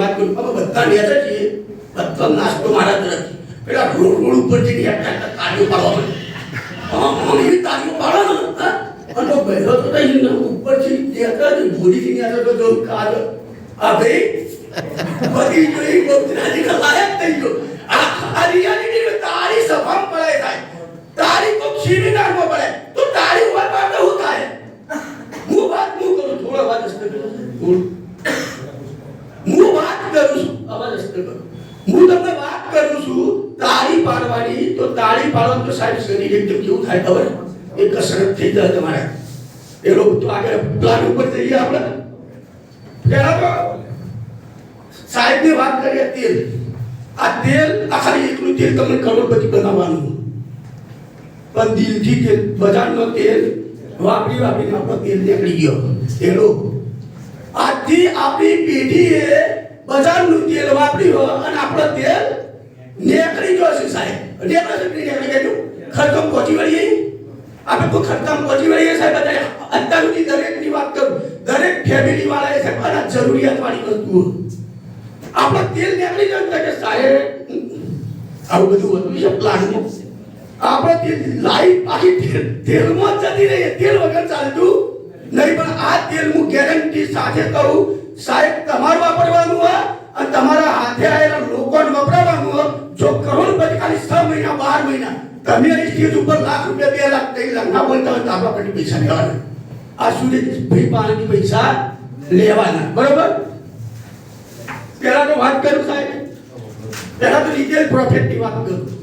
વાત કરું. અમે બધા નેતા છીએ. બધા નાસ્તો મારા તરફથી પેલા રોડ રોડ ઉપરથી નેતા તાળીઓ પાડવા હા એવી તાળીઓ પાડો ને. અને બેઠો તો તઈ ને ઉપરથી નેતા ને મોડીથી નેતા તો જો કાલ. આ ભાઈ? બધી થઈ આ આ પડે. પડે ઉપર પાડે થોડું હું વાત કરું છું અવાજ અસ્ત કરો હું તમને વાત કરું છું, તાળી પાડવાની, તો તાળી પાડવાનું તો સાહેબ શરીર એકદમ કેવું થાય, ખબર? એ કસરત થઈ જાય તમારે. એ લોકો તો આગળ પ્લાન ઉપર જઈએ આપણે. પેલા તો સાહેબની વાત કરીએ તેલ. આ તેલ આ ખાલી એકલું તેલ તમને કરોડપતિ બનાવવાનું. પણ દિલથી તેલ, બજારનો તેલ, વાપરી વાપરીને આપણો તેલ નીકળી ગયો. એનો આજથી આપણી પેઢીએ બજારનું તેલ વાપર્યું અને આપણો તેલ નેકળી ગયો છે સાહેબ. નીકળે કે ગયું. ખર્ચમ પહોંચી વળીએ. આપણે કોઈ ખર્ચમ પહોંચી વળીએ સાહેબ. અત્યારે અત્યાર સુધી દરેકની વાત કરું. દરેક ફેમિલી વાળાએ સાહેબ આના જરૂરિયાત વાળી વસ્તુઓ. આપણે તેલ નેકળી જાય કે સાહેબ, આવું બધું હતું છે પ્લાનમાં આપણે તેલ લાઈફ આખી તેલમાં જતી રહીએ તેલ વગર ચાલતું નહીં. પણ આ તેલ હું ગેરંટી સાથે કહું, સાહેબ, તમારું વાપરવાનું બાર મહિના. તમે અહીં સ્ટેજ ઉપર લાખ રૂપિયા, બે લાખ, ત્રણ લાખ. ના બોલતા હોય તો આપણા પાસે પૈસા લેવાના. આ સુધી ભાઈ પાસેથી પૈસા લેવાના. બરોબર? પેલા તો વાત કરું સાહેબ. પેલા તો રિટેલ પ્રોફિટની વાત કરું.